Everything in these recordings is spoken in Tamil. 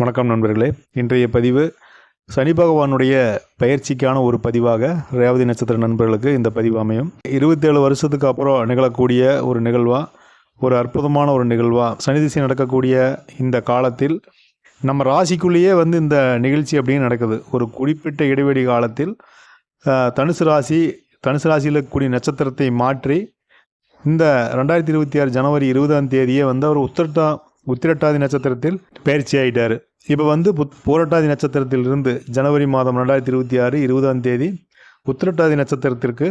வணக்கம் நண்பர்களே. இன்றைய பதிவு சனி பகவானுடைய பயிற்சிக்கான ஒரு பதிவாக ரேவதி நட்சத்திர நண்பர்களுக்கு இந்த பதிவு அமையும். இருபத்தேழு வருஷத்துக்கு அப்புறம் நிகழக்கூடிய ஒரு நிகழ்வாக ஒரு அற்புதமான ஒரு நிகழ்வாக சனி திசை நடக்கக்கூடிய இந்த காலத்தில் நம்ம ராசிக்குள்ளேயே வந்து இந்த நிகழ்ச்சி அப்படின்னு நடக்குது. ஒரு குறிப்பிட்ட இடைவெளி காலத்தில் தனுசு ராசி தனுசு ராசியில் கூடிய நட்சத்திரத்தை மாற்றி இந்த ரெண்டாயிரத்தி இருபத்தி ஆறு ஜனவரி இருபதாம் தேதியே வந்து அவர் உத்திரட்டா உத்திரட்டாதி நட்சத்திரத்தில் பயிற்சி ஆகிட்டார் இப்போ வந்து புத் பூரட்டாதி நட்சத்திரத்தில் இருந்து ஜனவரி மாதம் ரெண்டாயிரத்தி இருபத்தி ஆறு இருபதாம் தேதி உத்திரட்டாதி நட்சத்திரத்திற்கு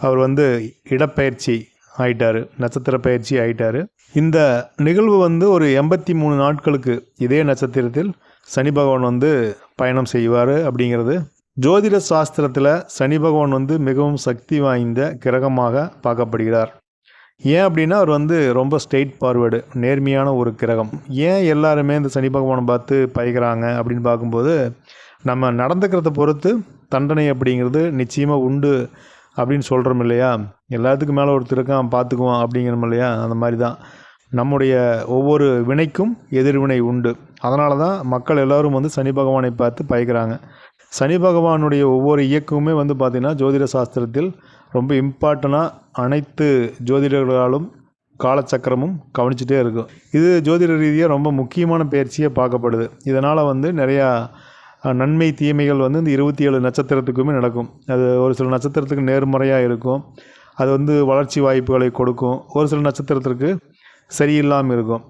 அவர் வந்து இடப்பெயர்ச்சி ஆயிட்டார் நட்சத்திர பயிற்சி ஆயிட்டார். இந்த நிகழ்வு வந்து ஒரு எண்பத்தி மூணு நாட்களுக்கு இதே நட்சத்திரத்தில் சனி பகவான் வந்து பயணம் செய்வார் அப்படிங்கிறது ஜோதிட சாஸ்திரத்தில் சனி பகவான் வந்து மிகவும் சக்தி வாய்ந்த கிரகமாக பார்க்கப்படுகிறார். ஏன் அப்படின்னா அவர் வந்து ரொம்ப ஸ்ட்ரெயிட் ஃபார்வேர்டு நேர்மையான ஒரு கிரகம். ஏன் எல்லாருமே இந்த சனி பகவானை பார்த்து பயக்கிறாங்க அப்படின்னு பார்க்கும்போது நம்ம நடந்துக்கிறத பொறுத்து தண்டனை அப்படிங்கிறது நிச்சயமாக உண்டு அப்படின்னு சொல்கிறோம் இல்லையா? எல்லாத்துக்கும் மேலே ஒருத்தர் இருக்கான் பார்த்துக்குவோம் அப்படிங்கிறோம் இல்லையா அந்த மாதிரி தான் நம்முடைய ஒவ்வொரு வினைக்கும் எதிர்வினை உண்டு. அதனால தான் மக்கள் எல்லாரும் வந்து சனி பகவானை பார்த்து பயக்கிறாங்க. சனி பகவானுடைய ஒவ்வொரு இயக்கமுமே வந்து பார்த்திங்கன்னா ஜோதிட சாஸ்திரத்தில் ரொம்ப இம்பார்ட்டனாக அனைத்து ஜோதிடர்களாலும் காலச்சக்கரமும் கவனிச்சிட்டே இருக்கும். இது ஜோதிட ரீதியாக ரொம்ப முக்கியமான பயிற்சியாக பார்க்கப்படுது. இதனால் வந்து நிறையா நன்மை தீமைகள் வந்து இந்த இருபத்தி ஏழு நட்சத்திரத்துக்குமே நடக்கும். அது ஒரு சில நட்சத்திரத்துக்கு நேர்மறையாக இருக்கும். அது வந்து வளர்ச்சி வாய்ப்புகளை கொடுக்கும். ஒரு சில நட்சத்திரத்திற்கு சரியில்லாமல் இருக்கும்.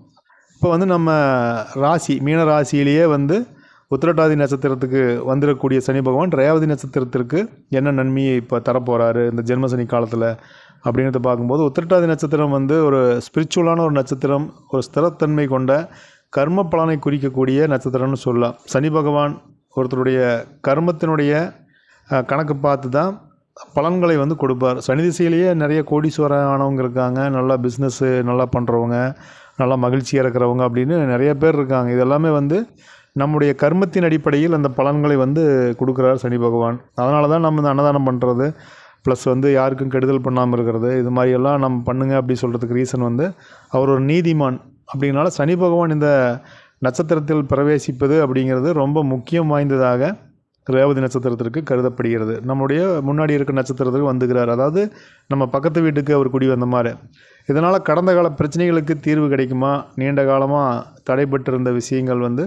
இப்போ வந்து நம்ம ராசி மீன ராசியிலேயே வந்து உத்திரட்டாதி நட்சத்திரத்துக்கு வந்துடக்கூடிய சனி பகவான் ரேவதி நட்சத்திரத்திற்கு என்ன நன்மையை இப்போ தரப்போகிறாரு இந்த ஜென்ம சனி காலத்தில் அப்படின்றத பார்க்கும்போது உத்திரட்டாதி நட்சத்திரம் வந்து ஒரு ஸ்பிரிச்சுவலான ஒரு நட்சத்திரம் ஒரு ஸ்திரத்தன்மை கொண்ட கர்ம பலனை குறிக்கக்கூடிய நட்சத்திரம்னு சொல்லலாம். சனி பகவான் ஒருத்தருடைய கர்மத்தினுடைய கணக்கு பார்த்து தான் பலன்களை வந்து கொடுப்பார். சனி திசையிலேயே நிறைய கோடீஸ்வரர் ஆனவங்க இருக்காங்க. நல்லா பிஸ்னஸ்ஸு நல்லா பண்ணுறவங்க நல்லா மகிழ்ச்சியாக இருக்கிறவங்க அப்படின்னு நிறைய பேர் இருக்காங்க. இதெல்லாமே வந்து நம்முடைய கர்மத்தின் அடிப்படையில் அந்த பலன்களை வந்து கொடுக்குறார் சனி பகவான். அதனால தான் நம்ம இந்த அன்னதானம் பண்ணுறது ப்ளஸ் வந்து யாருக்கும் கெடுதல் பண்ணாமல் இருக்கிறது இது மாதிரியெல்லாம் நம்ம பண்ணுங்க அப்படி சொல்கிறதுக்கு ரீசன் வந்து அவர் ஒரு நீதிமான் அப்படிங்கனால சனி பகவான் இந்த நட்சத்திரத்தில் பிரவேசிப்பது அப்படிங்கிறது ரொம்ப முக்கியம் வாய்ந்ததாக ரேவதி நட்சத்திரத்திற்கு கருதப்படுகிறது. நம்முடைய முன்னாடி இருக்க நட்சத்திரத்துக்கு வந்துகிறார். அதாவது நம்ம பக்கத்து வீட்டுக்கு அவர் குடி வந்த மாதிரி இதனால் கடந்த கால பிரச்சனைகளுக்கு தீர்வு கிடைக்குமா? நீண்ட காலமாக தடைபட்டிருந்த விஷயங்கள் வந்து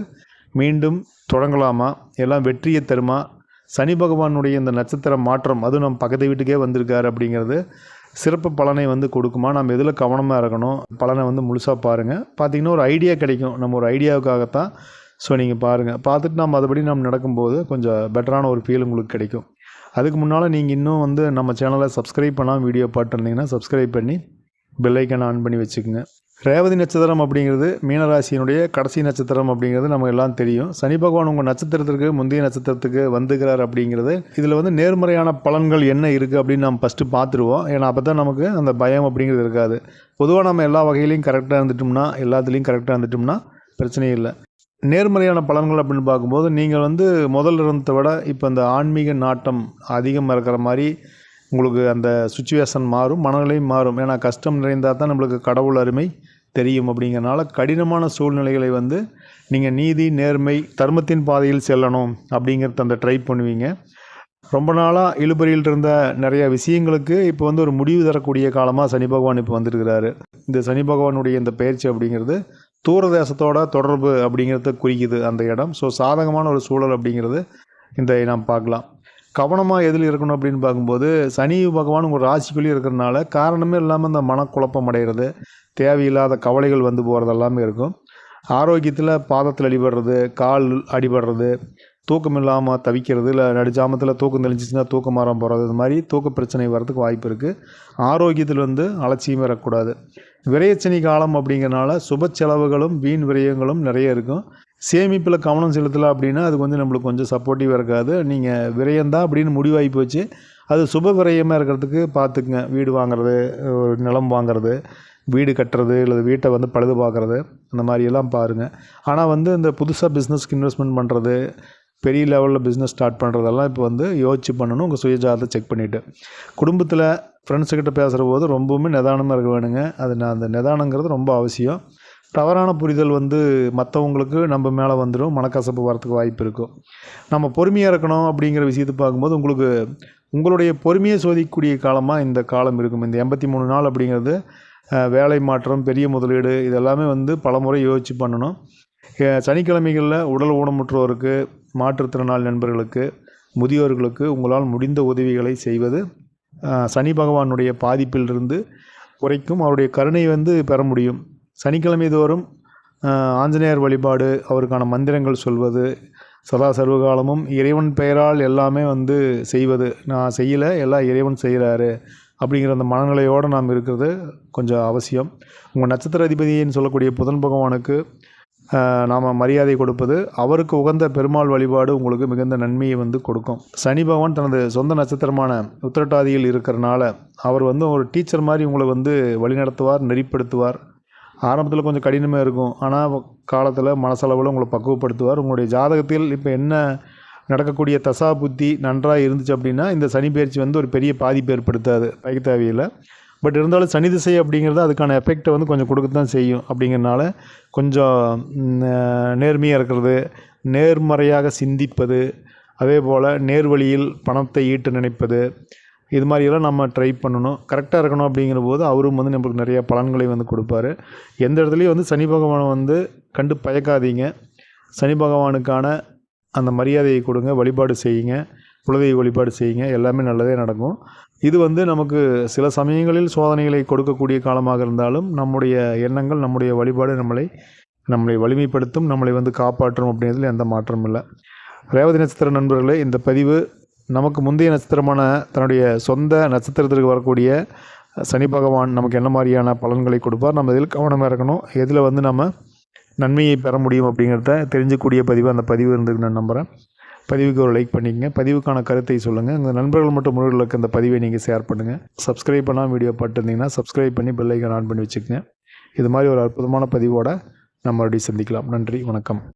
மீண்டும் தொடங்கலாமா? எல்லாம் வெற்றியை தருமா? சனி பகவானுடைய இந்த நட்சத்திர மாற்றம் அதுவும் நம்ம பக்கத்து வீட்டுக்கே வந்திருக்காரு அப்படிங்கிறது சிறப்பு பலனை வந்து கொடுக்குமா? நம்ம எதில் கவனமாக இருக்கணும் பலனை வந்து முழுசாக பாருங்கள் பார்த்தீங்கன்னா ஒரு ஐடியா கிடைக்கும். நம்ம ஒரு ஐடியாவுக்காகத்தான் ஸோ நீங்கள் பாருங்கள் பார்த்துட்டு நம்ம அதுபடி நம்ம நடக்கும்போது கொஞ்சம் பெட்டரான ஒரு ஃபீல் உங்களுக்கு கிடைக்கும். அதுக்கு முன்னால் நீங்கள் இன்னும் வந்து நம்ம சேனலை சப்ஸ்கிரைப் பண்ணாமல் வீடியோ பார்த்துருந்தீங்கன்னா சப்ஸ்கிரைப் பண்ணி பெல்லைக்கன் ஆன் பண்ணி வச்சுக்கோங்க. ரேவதி நட்சத்திரம் அப்படிங்கிறது மீனராசியினுடைய கடைசி நட்சத்திரம் அப்படிங்கிறது நம்ம எல்லாம் தெரியும். சனி பகவான் உங்கள் நட்சத்திரத்திற்கு முந்தைய நட்சத்திரத்துக்கு வந்துக்கிறார் அப்படிங்கிறது இதில் வந்து நேர்மறையான பலன்கள் என்ன இருக்குது அப்படின்னு நம்ம ஃபஸ்ட்டு பார்த்துருவோம். ஏன்னா அப்போ தான் நமக்கு அந்த பயம் அப்படிங்கிறது இருக்காது. பொதுவாக நம்ம எல்லா வகையிலையும் கரெக்டாக இருந்துட்டோம்னா எல்லாத்துலேயும் கரெக்டாக இருந்துட்டோம்னா பிரச்சனையே இல்லை. நேர்மறையான பலன்கள் அப்படின்னு பார்க்கும்போது நீங்கள் வந்து முதல்ல இருந்ததை விட இப்போ இந்த ஆன்மீக நாட்டம் அதிகமாக இருக்கிற மாதிரி உங்களுக்கு அந்த சுச்சுவேஷன் மாறும் மனநிலையும் மாறும். ஏன்னா கஷ்டம் நிறைந்தால் தான் நம்மளுக்கு கடவுள் அருமை தெரியும் அப்படிங்கிறனால கடினமான சூழ்நிலைகளை வந்து நீங்கள் நீதி நேர்மை தர்மத்தின் பாதையில் செல்லணும் அப்படிங்கிறத அந்த ட்ரை பண்ணுவீங்க. ரொம்ப நாளாக இழுபறியில் இருந்த நிறைய விஷயங்களுக்கு இப்போ வந்து ஒரு முடிவு தரக்கூடிய காலமாக சனி பகவான் இப்போ வந்திருக்கிறாரு. இந்த சனி பகவானுடைய இந்த பயிற்சி அப்படிங்கிறது தூரதேசத்தோட தொடர்பு அப்படிங்கிறத குறிக்குது அந்த இடம். ஸோ சாதகமான ஒரு சூழல் அப்படிங்கிறது இந்த நாம் பார்க்கலாம். கவனமாக எதில் இருக்கணும் அப்படின்னு பார்க்கும்போது சனி பகவான் உங்கள் ராசிக்குள்ளேயே இருக்கிறனால காரணமே இல்லாமல் இந்த மனக்குழப்பம் அடைகிறது தேவையில்லாத கவலைகள் வந்து போகிறது எல்லாமே இருக்கும். ஆரோக்கியத்தில் பாதத்தில் அடிபடுறது கால் அடிபடுறது தூக்கம் இல்லாமல் தவிக்கிறது இல்லை நடுஜாமத்தில் தூக்கம் தெளிஞ்சிச்சுன்னா தூக்கம் மாறாம போகிறது இது மாதிரி தூக்க பிரச்சனை வர்றதுக்கு வாய்ப்பு இருக்குது ஆரோக்கியத்தில் வந்து அலட்சியம் வரக்கூடாது. விரயச்சனி காலம் அப்படிங்கிறனால சுப செலவுகளும் வீண் விரயங்களும் நிறைய இருக்கும். சேமிப்பில் கவனம் செலுத்தலை அப்படின்னா அதுக்கு வந்து நம்மளுக்கு கொஞ்சம் சப்போர்ட்டிவாக இருக்காது. நீங்கள் விரயம்தான் அப்படின்னு முடிவாகி போச்சு. அது சுப விரயமாக இருக்கிறதுக்கு பார்த்துக்குங்க. வீடு வாங்குறது ஒரு நிலம் வாங்குறது வீடு கட்டுறது இல்லை வீட்டை வந்து பழுது பார்க்குறது அந்த மாதிரியெல்லாம் பாருங்கள் ஆனால் வந்து இந்த புதுசாக பிஸ்னஸ்க்கு இன்வெஸ்ட்மெண்ட் பண்ணுறது பெரிய லெவலில் பிஸ்னஸ் ஸ்டார்ட் பண்ணுறதெல்லாம் இப்போ வந்து யோசிச்சு பண்ணணும். உங்கள் சுயஜாதத்தை செக் பண்ணிவிட்டு குடும்பத்தில் ஃப்ரெண்ட்ஸுக்கிட்ட பேசுகிற போது ரொம்பவுமே நிதானமாக இருக்க வேணுங்க. அது நான் அந்த நிதானங்கிறது ரொம்ப அவசியம். தவறான புரிதல் வந்து மற்றவங்களுக்கு நம்ம மேலே வந்துடும் மனக்கசப்பு வரத்துக்கு வாய்ப்பு இருக்கும். நம்ம பொறுமையாக இருக்கணும் அப்படிங்கிற விஷயத்தை பார்க்கும்போது உங்களுக்கு உங்களுடைய பொறுமையை சோதிக்கக்கூடிய காலமாக இந்த காலம் இருக்கும். இந்த எண்பத்தி மூணு நாள் அப்படிங்கிறது வேலை மாற்றம் பெரிய முதலீடு இதெல்லாமே வந்து பலமுறை யோசித்து பண்ணணும். சனிக்கிழமைகளில் உடல் ஊனமுற்றோருக்கு மாற்றுத்திறனாளி நண்பர்களுக்கு முதியோர்களுக்கு உங்களால் முடிந்த உதவிகளை செய்வது சனி பகவானுடைய பாதிப்பிலிருந்து குறைக்கும் அவருடைய கருணை வந்து பெற முடியும். சனிக்கிழமை தோறும் ஆஞ்சநேயர் வழிபாடு அவருக்கான மந்திரங்கள் சொல்வது சதா சர்வகாலமும் இறைவன் பெயரால் எல்லாமே வந்து செய்வது. நான் செய்யலை எல்லாம் இறைவன் செய்கிறாரு அப்படிங்கிற அந்த மனநிலையோடு நாம் இருக்கிறது கொஞ்சம் அவசியம். உங்கள் நட்சத்திர அதிபதின்னு சொல்லக்கூடிய புதன் பகவானுக்கு நாம் மரியாதை கொடுப்பது அவருக்கு உகந்த பெருமாள் வழிபாடு உங்களுக்கு மிகுந்த நன்மையை வந்து கொடுக்கும். சனி பகவான் தனது சொந்த நட்சத்திரமான உத்திரட்டாதியில் இருக்கிறனால அவர் வந்து ஒரு டீச்சர் மாதிரி உங்களை வந்து வழிநடத்துவார் நெறிப்படுத்துவார். ஆரம்பத்தில் கொஞ்சம் கடினமாக இருக்கும். ஆனால் காலத்தில் மனசளவில் உங்களை பக்குவப்படுத்துவார். உங்களுடைய ஜாதகத்தில் இப்போ என்ன நடக்கக்கூடிய தசா புத்தி நன்றாக இருந்துச்சு அப்படின்னா இந்த சனி பயிற்சி வந்து ஒரு பெரிய பாதிப்பு ஏற்படுத்தாது. பயக்க தேவையில்லை பட் இருந்தாலும் சனி திசை அப்படிங்கிறது அதுக்கான எஃபெக்டை வந்து கொஞ்சம் கொடுக்க தான் செய்யும் அப்படிங்கிறனால கொஞ்சம் நேர்மையாக இருக்கிறது நேர்மறையாக சிந்திப்பது அதே போல் நேர்வழியில் பணத்தை ஈட்டு நினைப்பது இது மாதிரியெல்லாம் நம்ம ட்ரை பண்ணணும். கரெக்டாக இருக்கணும் அப்படிங்கிற போது அவரும் வந்து நம்மளுக்கு நிறைய பலன்களை வந்து கொடுப்பாரு. எந்த இடத்துலையும் வந்து சனி பகவானை வந்து கண்டு பயக்காதீங்க. சனி பகவானுக்கான அந்த மரியாதையை கொடுங்க வழிபாடு செய்யுங்க குலதெய்வ வழிபாடு செய்யுங்க எல்லாமே நல்லதே நடக்கும். இது வந்து நமக்கு சில சமயங்களில் சோதனைகளை கொடுக்கக்கூடிய காலமாக இருந்தாலும் நம்முடைய எண்ணங்கள் நம்முடைய வழிபாடு நம்மளை நம்மளை வலிமைப்படுத்தும் நம்மளை வந்து காப்பாற்றும் அப்படின்றதுல எந்த மாற்றமும் இல்லை. ரேவதி நட்சத்திர நண்பர்களே இந்த பதிவு நமக்கு முந்தைய நட்சத்திரமான தன்னுடைய சொந்த நட்சத்திரத்திற்கு வரக்கூடிய சனி பகவான் நமக்கு என்ன மாதிரியான பலன்களை கொடுப்பார் நம்ம இதில் கவனமாக இருக்கணும் எதில் வந்து நம்ம நன்மையை பெற முடியும் அப்படிங்கிறத தெரிஞ்சக்கூடிய பதிவு அந்த பதிவு இருந்ததுக்கு நான் நம்புகிறேன் பதிவுக்கு ஒரு லைக் பண்ணிக்கங்க. பதிவுக்கான கருத்தை சொல்லுங்கள் உங்கள் நண்பர்கள் மற்றும் முருகர்களுக்கு அந்த பதிவை நீங்கள் ஷேர் பண்ணுங்கள் சப்ஸ்கிரைப் பண்ணால் வீடியோ பார்த்துருந்தீங்கன்னா சப்ஸ்கிரைப் பண்ணி பெல் ஆன் பண்ணி வச்சுக்கோங்க. இது மாதிரி ஒரு அற்புதமான பதிவோடு நம்ம மறுபடியும் சந்திக்கலாம். நன்றி வணக்கம்.